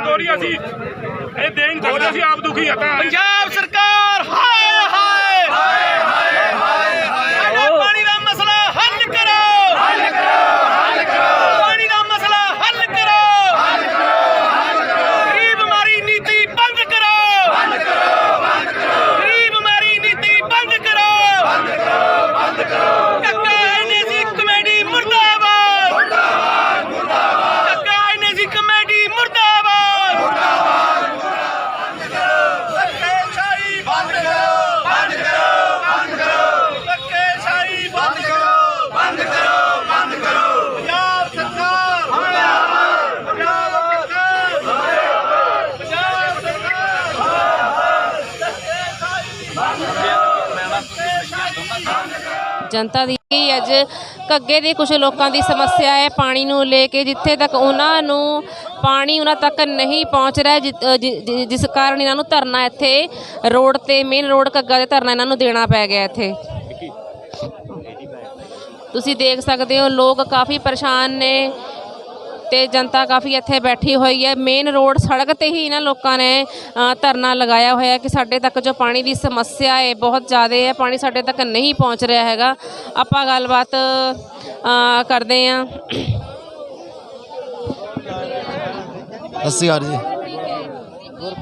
ਹੋ ਹੈ ਅਸੀਂ। ਇਹ ਦੇ ਨਹੀਂ ਸਕਦੇ ਅਸੀਂ ਆਪ ਦੁਖੀ ਤਾਂ ਪੰਜਾਬ ਸਰਕਾਰ ਹਾਏ ਹਾਏ ਹਾਏ ਹਾਏ ਹਾਏ ਪਾਣੀ ਦਾ ਮਸਲਾ ਹੱਲ ਕਰੋ ਹੱਲ ਕਰੋ ਹੱਲ ਕਰੋ ਪਾਣੀ ਦਾ ਮਸਲਾ ਹੱਲ ਕਰੋ ਹੱਲ ਕਰੋ ਹੱਲ ਕਰੋ ਗਰੀਬ ਮਾਰੀ ਨੀਤੀ ਬੰਦ ਕਰੋ ਬੰਦ ਕਰੋ ਬੰਦ ਕਰੋ ਗਰੀਬ ਮਾਰੀ ਨੀਤੀ ਬੰਦ ਕਰੋ ਬੰਦ ਕਰੋ ਬੰਦ ਕਰੋ ਕੱਕਾ ਐਨਏਸੀ ਕਮੇਟੀ ਮੁਰਦਾਬਾਦ ਮੁਰਦਾਬਾਦ ਮੁਰਦਾਬਾਦ ਕੱਕਾ ਐਨਏਸੀ ਕਮੇਟੀ ਮੁਰਦਾਬਾਦ ਧੱਕੇਸ਼ਾਹੀ ਬੰਦ ਕਰੋ ਬੰਦ ਕਰੋ ਬੰਦ ਕਰੋ ਧੱਕੇਸ਼ਾਹੀ ਬੰਦ ਕਰੋ ਬੰਦ ਕਰੋ ਬੰਦ ਕਰੋ ਪੰਜਾਬ ਸਰਕਾਰ ਹਮਲਾਵਰ ਪੰਜਾਬ ਸਰਕਾਰ ਹਮਲਾਵਰ ਪੰਜਾਬ ਸਰਕਾਰ ਜਨਤਾ ਦੀ ਇਹ ਅੱਜ ਘੱਗੇ ਦੇ ਕੁਝ ਲੋਕਾਂ ਦੀ ਸਮੱਸਿਆ ਹੈ ਪਾਣੀ ਨੂੰ ਲੈ ਕੇ, ਜਿੱਥੇ ਤੱਕ ਉਹਨਾਂ ਨੂੰ ਪਾਣੀ ਉਹਨਾਂ ਤੱਕ ਨਹੀਂ ਪਹੁੰਚ ਰਿਹਾ ਜਿ- ਜਿ- ਜਿਸ ਕਾਰਨ ਇਹਨਾਂ ਨੂੰ ਧਰਨਾ ਇੱਥੇ ਰੋਡ ਤੇ ਮੇਨ ਰੋਡ ਘੱਗਾ ਦੇ ਧਰਨਾ ਇਹਨਾਂ ਨੂੰ ਦੇਣਾ ਪੈ ਗਿਆ ਇੱਥੇ। ਤੁਸੀਂ ਦੇਖ ਸਕਦੇ ਹੋ, ਲੋਕ ਕਾਫੀ ਪਰੇਸ਼ਾਨ ਨੇ। ਤੇ ਜਨਤਾ ਕਾਫੀ ਇੱਥੇ ਬੈਠੀ ਹੋਈ ਹੈ। ਮੇਨ ਰੋਡ ਸੜਕ ਤੇ ਹੀ ਇਹਨਾਂ ਲੋਕਾਂ ਨੇ ਧਰਨਾ ਲਗਾਇਆ ਹੋਇਆ ਕਿ ਸਾਡੇ ਤੱਕ ਜੋ ਪਾਣੀ ਦੀ ਸਮੱਸਿਆ ਹੈ ਬਹੁਤ ਜ਼ਿਆਦਾ ਹੈ। ਪਾਣੀ ਸਾਡੇ ਤੱਕ ਨਹੀਂ ਪਹੁੰਚ ਰਿਹਾ ਹੈਗਾ। ਆਪਾਂ ਗੱਲਬਾਤ ਕਰਦੇ ਹਾਂ। ਅੱਸੀ ਹਜ਼ਾਰ ਜੀ।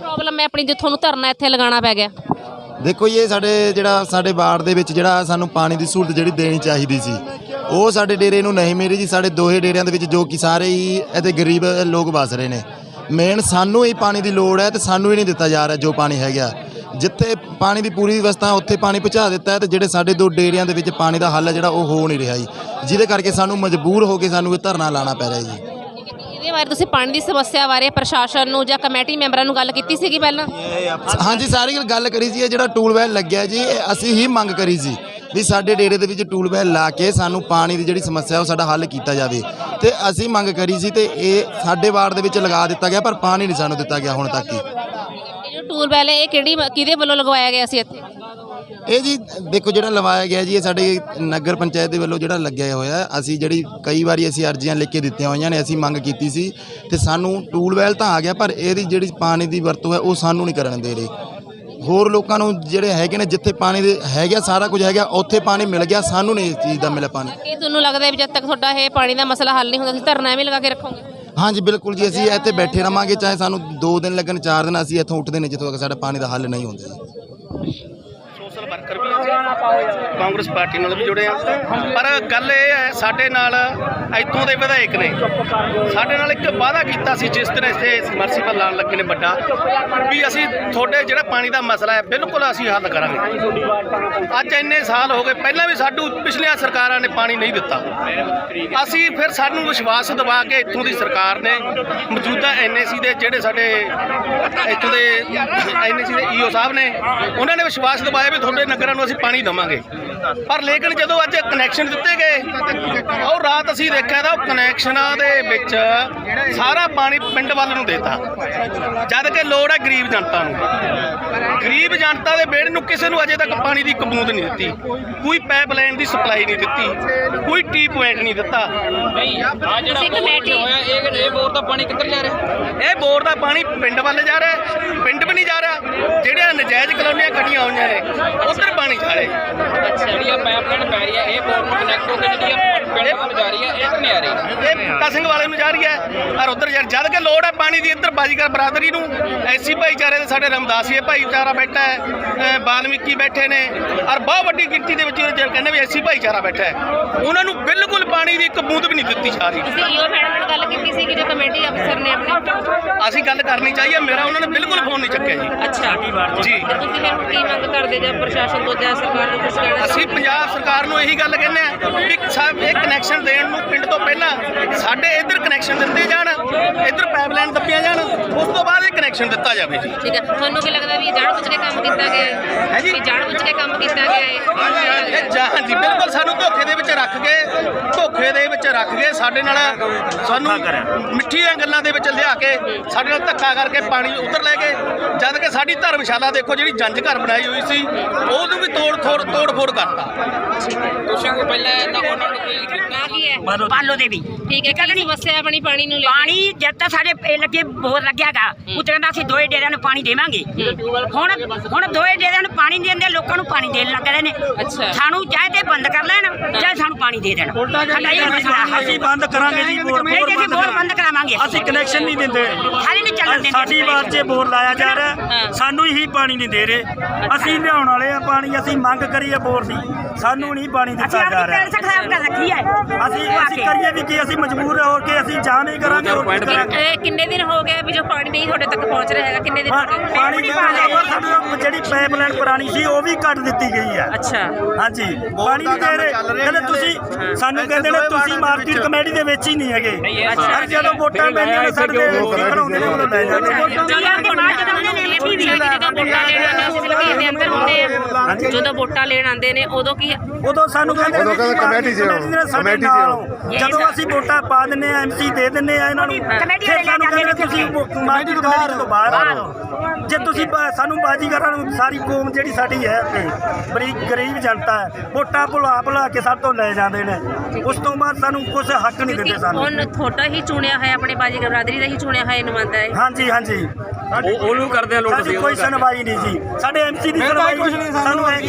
ਪ੍ਰੋਬਲਮ ਹੈ ਆਪਣੀ ਜੇ ਤੁਹਾਨੂੰ ਧਰਨਾ ਇੱਥੇ ਲਗਾਉਣਾ ਪੈ ਗਿਆ। ਦੇਖੋ ਇਹ ਸਾਡੇ ਜਿਹੜਾ ਸਾਡੇ ਵਾਰਡ ਦੇ ਵਿੱਚ ਜਿਹੜਾ ਸਾਨੂੰ ਪਾਣੀ ਦੀ ਸਹੂਲਤ ਜਿਹੜੀ ਦੇਣੀ ਚਾਹੀਦੀ ਸੀ ਉਹ ਸਾਡੇ ਡੇਰੇ ਨੂੰ ਨਹੀਂ ਮਿਲੀ ਜੀ ਸਾਡੇ ਦੋਹੇ ਡੇਰਿਆਂ ਦੇ ਵਿੱਚ ਜੋ ਕਿ ਸਾਰੇ ਹੀ ਇਹਦੇ ਗਰੀਬ ਲੋਕ ਵਸ ਰਹੇ ਨੇ। ਮੇਨ ਸਾਨੂੰ ਹੀ ਪਾਣੀ ਦੀ ਲੋੜ ਹੈ ਤੇ ਸਾਨੂੰ ਹੀ ਨਹੀਂ ਦਿੱਤਾ ਜਾ ਰਿਹਾ ਜੋ ਪਾਣੀ ਹੈਗਾ। ਜਿੱਥੇ ਪਾਣੀ ਦੀ ਪੂਰੀ ਵਿਵਸਥਾ ਉੱਥੇ ਪਾਣੀ ਪਹੁੰਚਾ ਦਿੱਤਾ ਹੈ ਤੇ ਜਿਹੜੇ ਸਾਡੇ ਦੋ ਡੇਰਿਆਂ ਦੇ ਵਿੱਚ ਪਾਣੀ ਦਾ ਹੱਲ ਹੈ ਜਿਹੜਾ ਉਹ ਹੋ ਨਹੀਂ ਰਿਹਾ ਜੀ। ਜਿਹਦੇ ਕਰਕੇ ਸਾਨੂੰ ਮਜਬੂਰ ਹੋ ਕੇ ਸਾਨੂੰ ਇਹ ਧਰਨਾ ਲਾਣਾ ਪੈ ਰਿਹਾ ਜੀ। ਇਹਦੇ ਬਾਰੇ ਤੁਸੀਂ ਪਾਣੀ ਦੀ ਸਮੱਸਿਆ ਬਾਰੇ ਪ੍ਰਸ਼ਾਸਨ ਨੂੰ ਜਾਂ ਕਮੇਟੀ ਮੈਂਬਰਾਂ ਨੂੰ ਗੱਲ ਕੀਤੀ ਸੀਗੀ ਪਹਿਲਾਂ? ਹਾਂਜੀ ਸਾਰੀ ਗੱਲ ਕਰੀ ਸੀ ਇਹ ਜਿਹੜਾ ਟੂਲ ਵੈਲ ਲੱਗਿਆ ਜੀ ਇਹ ਅਸੀਂ ਹੀ ਮੰਗ ਕਰੀ ਸੀ। ਵੀ ਸਾਡੇ ਡੇਰੇ ਦੇ ਵਿੱਚ ਟੂਲ ਵੈਲ ਲਾ ਕੇ ਸਾਨੂੰ ਪਾਣੀ ਦੀ ਜਿਹੜੀ ਸਮੱਸਿਆ ਉਹ ਸਾਡਾ ਹੱਲ ਕੀਤਾ ਜਾਵੇ। ਤੇ ਅਸੀਂ ਮੰਗ ਕਰੀ ਸੀ ਤੇ ਇਹ ਸਾਡੇ ਵਾਰਡ ਦੇ ਵਿੱਚ ਲਗਾ ਦਿੱਤਾ ਗਿਆ ਪਰ ਪਾਣੀ ਨਹੀਂ ਸਾਨੂੰ ਦਿੱਤਾ ਗਿਆ ਹੁਣ ਤੱਕ ਹੀ। ਇਹ ਜੋ ਟੂਲ ਵੈਲ ਹੈ ਇਹ ਕਿਹੜੀ ਕਿਹਦੇ ਵੱਲੋਂ ਲਗਵਾਇਆ ਗਿਆ ਸੀ ਇੱਥੇ? ਇਹ ਜੀ ਦੇਖੋ ਜਿਹੜਾ ਲਵਾਇਆ ਗਿਆ ਜੀ ਇਹ ਸਾਡੇ ਨਗਰ ਪੰਚਾਇਤ ਦੇ ਵੱਲੋਂ ਜਿਹੜਾ ਲੱਗਿਆ ਹੋਇਆ। ਅਸੀਂ ਜਿਹੜੀ ਕਈ ਵਾਰੀ ਅਸੀਂ ਅਰਜ਼ੀਆਂ ਲਿਖ ਕੇ ਦਿੱਤੀਆਂ ਹੋਈਆਂ ਨੇ ਅਸੀਂ ਮੰਗ ਕੀਤੀ ਸੀ। ਤੇ ਸਾਨੂੰ ਟੂਲ ਵੈਲ ਤਾਂ ਆ ਗਿਆ ਪਰ ਇਹਦੀ ਜਿਹੜੀ ਪਾਣੀ ਦੀ ਵਰਤੋਂ ਹੈ ਉਹ ਸਾਨੂੰ ਨਹੀਂ ਕਰਨ ਦੇ ਰਹੇ। ਹੋਰ ਲੋਕਾਂ ਨੂੰ ਜਿਹੜੇ ਹੈਗੇ ਨੇ ਜਿੱਥੇ ਪਾਣੀ ਦੇ ਹੈਗਾ ਸਾਰਾ ਕੁਝ ਹੈਗਾ ਉੱਥੇ ਪਾਣੀ ਮਿਲ ਗਿਆ ਸਾਨੂੰ ਨਹੀਂ ਇਸ ਚੀਜ਼ ਦਾ ਮਿਲਿਆ ਪਾਣੀ। ਇਹ ਤੁਹਾਨੂੰ ਲੱਗਦਾ ਵੀ ਜਦ ਤੱਕ ਤੁਹਾਡਾ ਇਹ ਪਾਣੀ ਦਾ ਮਸਲਾ ਹੱਲ ਨਹੀਂ ਹੁੰਦਾ ਤੁਸੀਂ ਧਰਨਾ ਐਵੇਂ ਲਗਾ ਕੇ ਰੱਖੋਗੇ? ਹਾਂਜੀ ਬਿਲਕੁਲ ਜੀ ਅਸੀਂ ਇੱਥੇ ਬੈਠੇ ਰਵਾਂਗੇ ਚਾਹੇ ਸਾਨੂੰ 2 ਦਿਨ ਲੱਗਣ 4 ਦਿਨ ਅਸੀਂ ਇੱਥੋਂ ਉੱਠਦੇ ਨਹੀਂ ਜਿੱਥੋਂ ਤੱਕ ਸਾਡਾ ਪਾਣੀ ਦਾ ਹੱਲ ਨਹੀਂ ਹੁੰਦਾ ਜੀ ਸੋਸ਼ਲ ਵਰਕਰ ਵੀ ਹਾਂ ਕਾਂਗਰਸ ਪਾਰਟੀ ਨਾਲ ਵੀ ਜੁੜੇ ਆ। ਪਰ ਗੱਲ ਇਹ ਹੈ, ਸਾਡੇ ਨਾਲ ਇੱਥੋਂ ਦੇ ਵਿਧਾਇਕ ਨੇ। ਸਾਡੇ ਨਾਲ ਇੱਕ ਵਾਅਦਾ ਕੀਤਾ ਸੀ, ਜਿਸ ਦਿਨ ਇੱਥੇ ਸਮਰਸੀਬਲ ਲਾਉਣ ਲੱਗੇ ਨੇ ਵੱਡਾ, ਵੀ ਅਸੀਂ ਤੁਹਾਡੇ ਜਿਹੜਾ ਪਾਣੀ ਦਾ ਮਸਲਾ ਹੈ, ਬਿਲਕੁਲ ਅਸੀਂ ਹੱਲ ਕਰਾਂਗੇ। ਅੱਜ ਇੰਨੇ ਸਾਲ ਹੋ ਗਏ, ਪਹਿਲਾਂ ਵੀ ਸਾਡੂ ਪਿਛਲੀਆਂ ਸਰਕਾਰਾਂ ਨੇ ਪਾਣੀ ਨਹੀਂ ਦਿੱਤਾ। ਅਸੀਂ ਫਿਰ ਸਾਨੂੰ ਵਿਸ਼ਵਾਸ ਦਿਵਾ ਕੇ ਇੱਥੋਂ ਦੀ ਸਰਕਾਰ ਨੇ ਮੌਜੂਦਾ ਐਨਏਸੀ ਦੇ ਜਿਹੜੇ ਸਾਡੇ ਇੱਥੋਂ ਦੇ ਐਨਏਸੀ ਦੇ ਈਓ ਸਾਹਿਬ ਨੇ, ਉਹਨਾਂ ਨੇ ਵਿਸ਼ਵਾਸ ਦਿਵਾਇਆ ਵੀ ਤੁਹਾਡੇ ਨਗਰਾਂ ਨੂੰ ਅਸੀਂ ਪਾਣੀ ਦੇਵਾਂਗੇ। ਪਰ ਲੇਕਿਨ ਜਦੋਂ ਅੱਜ ਕਨੈਕਸ਼ਨ ਦਿੱਤੇ ਗਏ, ਉਹ ਰਾਤ ਅਸੀਂ ਦੇਖਿਆ ਤਾਂ ਉਹ ਕਨੈਕਸ਼ਨਾਂ ਦੇ ਵਿੱਚ ਸਾਰਾ ਪਾਣੀ ਪਿੰਡ ਵੱਲ ਨੂੰ ਦੇਤਾ। ਜਦ ਕਿ ਲੋੜ ਹੈ ਗਰੀਬ ਜਨਤਾ ਨੂੰ। ਗਰੀਬ ਜਨਤਾ ਦੇ ਬੇੜ ਨੂੰ ਕਿਸੇ ਨੂੰ ਅਜੇ ਤੱਕ ਪਾਣੀ ਦੀ ਇੱਕ ਬੂੰਦ ਨਹੀਂ ਦਿੱਤੀ। ਕੋਈ ਪਾਈਪਲਾਈਨ ਦੀ ਸਪਲਾਈ ਨਹੀਂ ਦਿੱਤੀ। ਕੋਈ ਟੀ ਪੁਆਇੰਟ ਨਹੀਂ ਦਿੱਤਾ। ਤੁਸੀਂ ਕਮੇਟੀ ਇਹ ਇਹ ਬੋਰ ਦਾ ਪਾਣੀ ਕਿੱਧਰ ਜਾ ਰਿਹਾ? ਇਹ ਬੋਰ ਦਾ ਪਾਣੀ ਪਿੰਡ ਵੱਲ ਜਾ ਰਿਹਾ ਹੈ, ਪਿੰਡ ਵੀ ਨਹੀਂ ਜਾ ਰਿਹਾ। ਜਿਹੜੀਆਂ ਨਜਾਇਜ਼ ਕਲੋਨੀਆਂ ਕੱਢੀਆਂ ਹੋਈਆਂ ਨੇ ਉਧਰ ਪਾਣੀ ਜਾ ਰਿਹਾ। ਜਿਹੜੀ ਆ ਪਾਈਪਲਾਈਨ ਪੈ ਰਹੀ ਹੈ ਇਹ ਬੋਰ ਨੂੰ ਕਨੈਕਟ ਹੋ ਕੇ ਜਿਹੜੀ ਆ ਪਿੰਡ ਵੱਲ ਜਾ ਰਹੀ ਹੈ ਇਹ ਤਾਂ ਨਹੀਂ ਆ ਰਹੀ? ਇਹ ਬੂਟਾ ਸਿੰਘ ਵਾਲੇ ਨੂੰ ਜਾ ਰਹੀ ਹੈ। ਔਰ ਉਧਰ ਜਦ ਕਿ ਲੋੜ ਹੈ ਪਾਣੀ ਦੀ ਇੱਧਰ ਬਾਜੀਗਰ ਬਰਾਦਰੀ ਨੂੰ ਐਸੀ ਭਾਈਚਾਰੇ ਦੇ ਸਾਡੇ ਰਮਦਾਸੀਏ ਭਾਈਚਾਰਾ ਬੈਠਾ ਹੈ ਬਾਲਮੀਕੀ ਬੈਠੇ ਨੇ ਔਰ ਬਹੁਤ ਵੱਡੀ ਗਿਣਤੀ ਦੇ ਵਿੱਚ ਜਿਹੜੇ ਕਹਿੰਦੇ ਵੀ ਐਸੀ ਭਾਈਚਾਰਾ ਬੈਠਾ ਹੈ। ਉਹਨਾਂ ਨੂੰ ਬਿਲਕੁਲ ਪਾਣੀ ਦੀ ਇੱਕ ਬੂੰਦ ਵੀ ਨਹੀਂ ਦਿੱਤੀ ਜਾ ਰਹੀ। ਤੁਸੀਂ ਈਓ ਮੈਡਮ ਨਾਲ ਗੱਲ ਕੀਤੀ ਸੀ ਕਿ ਜੋ ਕਮੇਟੀ ਅਫਸਰ ਨੇ ਆਪਣੀ? ਅਸੀਂ ਗੱਲ ਕਰਨੀ ਚਾਹੀਏ ਮੇਰਾ ਉਹਨਾਂ ਨੇ ਬਿਲਕੁਲ ਫੋਨ ਨਹੀਂ ਚੱਕਿਆ ਜੀ। ਅੱਛਾ। ਜੀ। ਤੁਸੀਂ ਫਿਰ ਕੀ ਮੰਗ ਕਰਦੇ ਜਾਂ ਪ੍ਰਸ਼ਾਸਨ ਤੋਂ ਜਾਂ ਸਰਕਾਰ ਤੋਂ ਕੁਝ ਕਹਿਣਾ ਅਸੀਂ ਪੰਜਾਬ ਸਰਕਾਰ ਨੂੰ ਇਹੀ ਗੱਲ ਕਹਿੰਦੇ ਆ ਵੀ ਸਾਹਿਬ ਇਹ ਕਨੈਕਸ਼ਨ ਦੇਣ ਨੂੰ ਪਿੰਡ ਤੋਂ ਪਹਿਲਾਂ ਸਾਡੇ ਇੱਧਰ ਕਨੈਕਸ਼ਨ ਦਿੱਤੇ ਜਾਣ ਇੱਧਰ ਪਾਈਪਲਾਈਨ ਦੱਬੀਆਂ ਜਾਣ ਉਸ ਤੋਂ ਬਾਅਦ ਕਨੈਕਸ਼ਨ ਦਿੱਤਾ ਜਾਵੇ। ਜੀ ਠੀਕ ਹੈ। ਤੁਹਾਨੂੰ ਕੀ ਲੱਗਦਾ ਵੀ ਇਹ ਜਾਣਬੁੱਝ ਕੇ ਕੰਮ ਕੀਤਾ ਗਿਆ ਹੈ? ਹੈ ਜੀ? ਵੀ ਜਾਣਬੁੱਝ ਕੇ ਕੰਮ ਕੀਤਾ ਗਿਆ ਹੈ? ਇਹ ਜਾਂ ਹਾਂਜੀ ਬਿਲਕੁਲ ਸਾਨੂੰ ਧੋਖੇ ਦੇ ਵਿੱਚ ਰੱਖ ਕੇ ਧੋਖੇ ਦੇ ਵਿੱਚ ਰੱਖ ਕੇ ਸਾਡੇ ਨਾਲ। ਸਾਨੂੰ ਮਿੱਠੀਆਂ ਗੱਲਾਂ ਦੇ ਵਿੱਚ ਲਿਆ ਕੇ ਸਾਡੇ ਨਾਲ ਧੱਕਾ ਕਰਕੇ ਪਾਣੀ ਉੱਧਰ ਲੈ ਗਏ। ਜਦ ਕਿ ਸਾਡੀ ਧਰਮਸ਼ਾਲਾ ਦੇਖੋ ਜਿਹੜੀ ਜੰਜ ਘਰ ਬਣਾਈ ਹੋਈ ਸੀ ਉਹਨੂੰ ਵੀ ਤੋੜ ਫੋੜ ਤੋੜ ਫੋੜ ਕਰਤਾ। ਤੁਸੀਂ ਕੋਈ ਪਹਿਲਾਂ ਤਾਂ ਉਹਨਾਂ ਨੂੰ ਕੋਈ ਆ ਕੀ ਹੈ ਪਾਲੋ ਦੇਵੀ। ਠੀਕ ਹੈ ਕੀ ਸਮੱਸਿਆ ਆਪਣੀ ਪਾਣੀ ਨੂੰ ਲੈ ਕੇ? ਪਾਣੀ ਜਦ ਤੱਕ ਸਾਡੇ ਲੱਗੇ ਬੋਰ ਲੱਗਿਆਗਾ ਉਤਰੇ ਦਾ ਅਸੀਂ ਦੋਏ ਡੇਰਿਆਂ ਨੂੰ ਪਾਣੀ ਦੇਵਾਂਗੇ। ਹੁਣ ਹੁਣ ਦੋਏ ਡੇਰਿਆਂ ਨੂੰ ਪਾਣੀ ਨਹੀਂ ਦਿੰਦੇ ਲੋਕਾਂ ਨੂੰ ਪਾਣੀ ਦੇਣ ਲੱਗ ਰਹੇ ਨੇ। ਅੱਛਾ। ਸਾਨੂੰ ਚਾਹੇ ਤੇ ਬੰਦ ਕਰ ਲੈਣ ਚਾਹੇ ਸਾਨੂੰ ਪਾਣੀ ਦੇ ਦੇਣ। ਸਾਡਾ ਇਹ ਮਸਲਾ ਹੈ। ਅਸੀਂ ਬੰਦ ਕਰਾਂਗੇ ਜੀ ਬੋਰ ਅਸੀਂ ਬੋਰ ਬੰਦ ਕਰਾਵਾਂਗੇ। ਅਸੀਂ ਕਨੈਕਸ਼ਨ ਨਹੀਂ ਦਿੰਦੇ। ਖਾਲੀ ਨਹੀਂ ਚੱਲਣ ਦਿੰਦੇ। ਸਾਡੀ ਵਾਰ 'ਚ ਬੋਰ ਲਾਇਆ ਜਾ ਰਿਹਾ। ਸਾਨੂੰ ਹੀ ਪਾਣੀ ਨਹੀਂ ਦੇ ਰਹੇ। ਅਸੀਂ ਲਿਆਉਣ ਵਾਲੇ ਆ ਪਾਣੀ ਅਸੀਂ ਮੰਗ ਕਰੀਏ ਬੋਰ ਦੀ। ਸਾਨੂੰ ਨਹੀਂ ਪਾਣੀ ਅਸੀਂ ਦਿੱਤਾ ਜਾ ਰਿਹਾ। ਪੈਰ ਖਰਾਬ ਕਰ ਰੱਖੀ ਹੈ। ਅਸੀਂ ਅਸੀਂ ਕਰੀਏ ਵੀ ਕੀ ਅਸੀਂ ਮਜਬੂਰ ਹੋ ਕੇ ਅਸੀਂ ਜਾ ਨਹੀਂ ਕਰਾਂਗੇ ਹੋਰ ਕੀ ਕਰਾਂਗੇ। ਇਹ ਕਿੰਨੇ ਦਿਨ ਹੋ ਗਏ ਵੀ ਜੋ ਪਾਣੀ ਨਹੀਂ ਤੁਹਾਡੇ ਤੱਕ ਪਹੁੰਚ ਰਿਹਾ ਹੈਗਾ ਕਿੰਨੇ ਦਿਨ ਹੋ ਗਏ? ਪਾਣੀ ਦੀ ਸਾਡੀ ਜਿਹੜੀ ਪਾਈਪਲਾਈਨ ਪੁਰਾਣੀ ਸੀ ਉਹ ਵੀ ਕੱਟ ਦਿੱਤੀ ਗਈ ਹੈ। ਅੱਛਾ। ਹਾਂਜੀ ਪਾਣੀ ਨਹੀਂ ਦੇ ਰਹੇ। ਕਹਿੰਦੇ ਤੁਸੀਂ ਸਾਨੂੰ ਕਹਿੰਦੇ ਨੇ ਤੁਸੀਂ ਮਾਰਕੀਟ ਕਮੇਟੀ ਦੇ ਵਿੱਚ ਹੀ ਨਹੀਂ ਹੈਗੇ। ਸਰ ਜਦੋਂ ਵੋਟਾਂ ਪੈਂਦੀਆਂ ਨੇ ਸਾਡੇ ਦੇ ਬਣਾਉਂਦੇ ਨੇ ਉਦੋਂ ਲੈ ਜਾਂਦੇ ਨੇ ਬਾਅਦ ਜਦੋਂ ਉਹਨੇ ਨੇ ਇਹ ਵੀ ਜਦੋਂ ਵੋਟਾਂ ਲੈਣ ਅਸੀਂ ਦੇ ਅੰਦਰ ਜਦੋਂ ਵੋਟਾਂ ਲੈਣ ਆਉਂਦੇ ਨੇ ਉਦੋਂ ਕੀ ਉਦੋਂ ਸਾਨੂੰ ਕਹਿੰਦੇ ਉਦੋਂ ਕਹਿੰਦੇ ਕਮੇਟੀ 'ਚ ਆਓ, ਕਮੇਟੀ 'ਚ। ਜਦੋਂ ਅਸੀਂ ਵੋਟਾਂ ਪਾ ਦਿੰਨੇ ਆ ਐਮਸੀ ਦੇ ਦਿੰਨੇ ਆ ਇਹਨਾਂ ਨੂੰ। ਕਮੇਟੀ ਫਿਰ ਵਾਲੇ ਸਾਨੂੰ ਕਹਿੰਦੇ ਨੇ ਤੁਸੀਂ ਕਮੇਟੀ ਤੋਂ ਬਾਹਰ ਆਓ ਜੇ ਤੁਸੀਂ ਬਾ- ਸਾਨੂੰ ਬਾਜੀਗਰਾਂ ਨੂੰ ਸਾਰੀ ਕੌਮ ਜਿਹੜੀ ਸਾਡੀ ਹੈ ਬਰੀਕ ਗਰੀਬ ਜਨਤਾ ਹੈ ਵੋਟਾਂ ਭੁਲਾ ਭੁਲਾ ਕੇ ਸਾਡੇ ਤੋਂ ਲੈ ਜਾਂਦੇ ਨੇ। ਉਸ ਤੋਂ ਬਾਅਦ ਸਾਨੂੰ ਕੁਝ ਹੱਕ ਨਹੀਂ ਦਿੰਦੇ ਸਾਨੂੰ। ਹੁਣ ਤੁਹਾਡਾ ਹੀ ਚੁਣਿਆ ਹੋਇਆ ਆਪਣੇ ਬਾਜੀ ਬਰਾਦਰੀ ਦਾ ਹੀ ਚੁਣਿਆ ਹੋਇਆ ਨੁਮਾਇੰਦਾ ਹੈ। ਹਾਂਜੀ ਹਾਂਜੀ। ਉਹਨੂੰ ਕਰਦੇ ਆ ਲੋਟ ਸਾਡੀ ਕੋਈ ਸੁਣਵਾਈ ਨਹੀਂ ਜੀ। ਸਾਡੇ ਐਮਸੀ ਦੀ ਸੁਣਵਾਈ ਸਾਨੂੰ ಸಾಲು ಮಾಡಿ